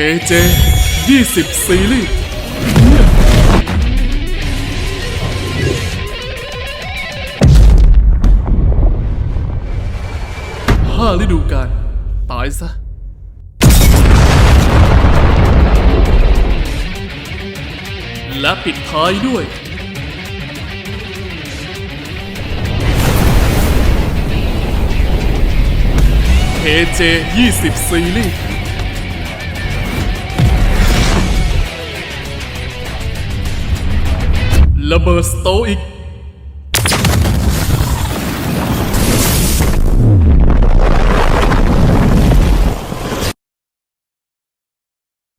KJ 20 ซีรีส์ห้าฤดูกาลตายซะ และปิดท้ายด้วย KJ 20 ซีรีส์ ระเบิดสโตอีก